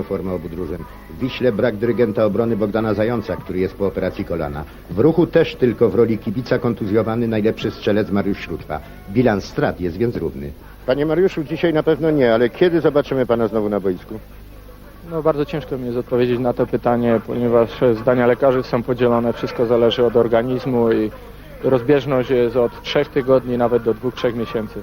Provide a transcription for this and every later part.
ostatnio formę obu drużyn. W Wiśle brak dyrygenta obrony Bogdana Zająca, który jest po operacji kolana. W ruchu też tylko w roli kibica kontuzjowany najlepszy strzelec Mariusz Śródwa. Bilans strat jest więc równy. Panie Mariuszu, dzisiaj na pewno nie, ale kiedy zobaczymy pana znowu na boisku? No bardzo ciężko mi jest odpowiedzieć na to pytanie, ponieważ zdania lekarzy są podzielone, wszystko zależy od organizmu i rozbieżność jest od trzech tygodni nawet do dwóch, trzech miesięcy.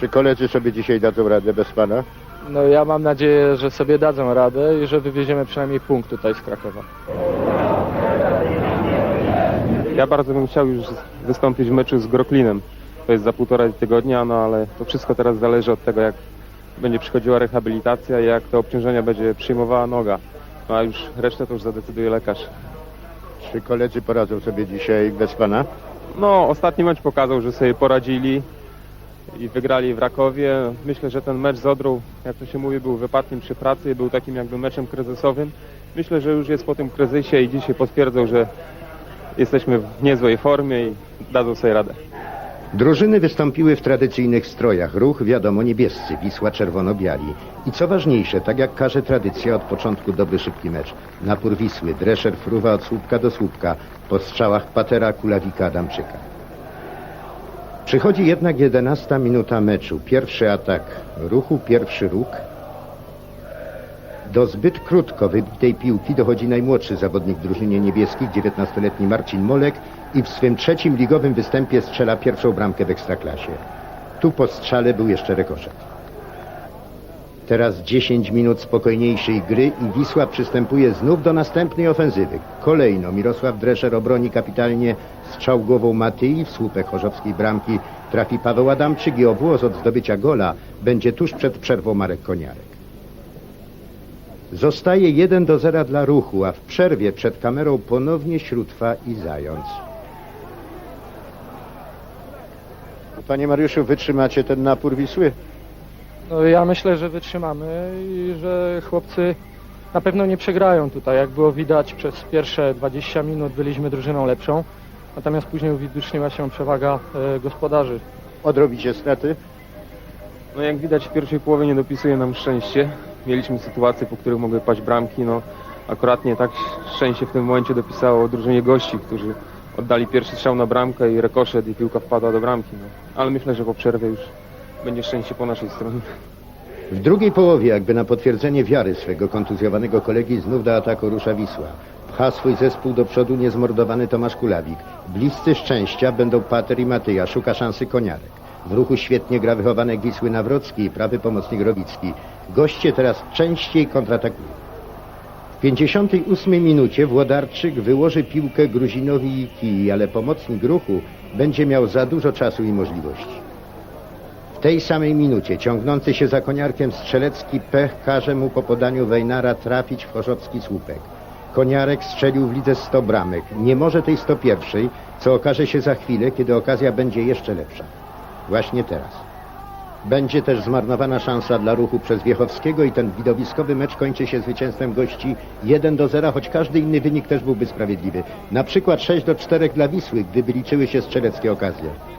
Czy koledzy sobie dzisiaj dadzą radę bez pana? No ja mam nadzieję, że sobie dadzą radę i że wywieziemy przynajmniej punkt tutaj z Krakowa. Ja bardzo bym chciał już wystąpić w meczu z Groklinem. To jest za półtora tygodnia, no ale to wszystko teraz zależy od tego, jak będzie przychodziła rehabilitacja i jak te obciążenia będzie przyjmowała noga. No a już resztę to już zadecyduje lekarz. Czy koledzy poradzą sobie dzisiaj bez pana? No, ostatni mecz pokazał, że sobie poradzili i wygrali w Rakowie. Myślę, że ten mecz z Odrą, jak to się mówi, był wypadkiem przy pracy, był takim jakby meczem kryzysowym. Myślę, że już jest po tym kryzysie i dzisiaj potwierdzą, że jesteśmy w niezłej formie i dadzą sobie radę. Drużyny wystąpiły w tradycyjnych strojach. Ruch, wiadomo, niebiescy, Wisła czerwono-biali. I co ważniejsze, tak jak każe tradycja, od początku dobry, szybki mecz. Napór Wisły, dreszer fruwa od słupka do słupka, po strzałach Patera, Kulawika, Adamczyka. Przychodzi jednak 11 minuta meczu. Pierwszy atak ruchu, pierwszy róg. Do zbyt krótko wybitej piłki dochodzi najmłodszy zawodnik drużynie niebieskich, 19-letni Marcin Molek i w swym trzecim ligowym występie strzela pierwszą bramkę w Ekstraklasie. Tu po strzale był jeszcze rekoszet. Teraz 10 minut spokojniejszej gry i Wisła przystępuje znów do następnej ofensywy. Kolejno Mirosław Dreszer obroni kapitalnie strzał głową Matyi w słupek chorzowskiej bramki. Trafi Paweł Adamczyk i obłos od zdobycia gola będzie tuż przed przerwą Marek Koniarek. Zostaje 1 do 0 dla ruchu, a w przerwie przed kamerą ponownie Śródwa i Zając. Panie Mariuszu, wytrzymacie ten napór Wisły? No ja myślę, że wytrzymamy i że chłopcy na pewno nie przegrają tutaj. Jak było widać przez pierwsze 20 minut byliśmy drużyną lepszą, natomiast później uwidoczniła się przewaga e, gospodarzy. Odrobicie straty? No jak widać w pierwszej połowie nie dopisuje nam szczęście. Mieliśmy sytuacje, po których mogły paść bramki. No akuratnie tak szczęście w tym momencie dopisało drużynie gości, którzy oddali pierwszy strzał na bramkę i rekoszet i piłka wpadła do bramki. No. Ale myślę, że po przerwie już będzie szczęście po naszej stronie. W drugiej połowie, jakby na potwierdzenie wiary swego kontuzjowanego kolegi, znów do ataku rusza Wisła. Pcha swój zespół do przodu niezmordowany Tomasz Kulawik. Bliscy szczęścia będą Pater i Matyja, szuka szansy Koniarek. W ruchu świetnie gra wychowanek Wisły Nawrocki i prawy pomocnik Rowicki. Goście teraz częściej kontratakują. W 58 minucie Włodarczyk wyłoży piłkę Gruzinowi i Kii, ale pomocnik ruchu będzie miał za dużo czasu i możliwości. W tej samej minucie ciągnący się za koniarkiem strzelecki pech każe mu po podaniu Wejnara trafić w chorzowski słupek. Koniarek strzelił w lidze 100 bramek. Nie może tej 101, co okaże się za chwilę, kiedy okazja będzie jeszcze lepsza. Właśnie teraz. Będzie też zmarnowana szansa dla ruchu przez Wiechowskiego i ten widowiskowy mecz kończy się zwycięstwem gości 1 do 0, choć każdy inny wynik też byłby sprawiedliwy. Na przykład 6 do 4 dla Wisły, gdyby liczyły się strzeleckie okazje.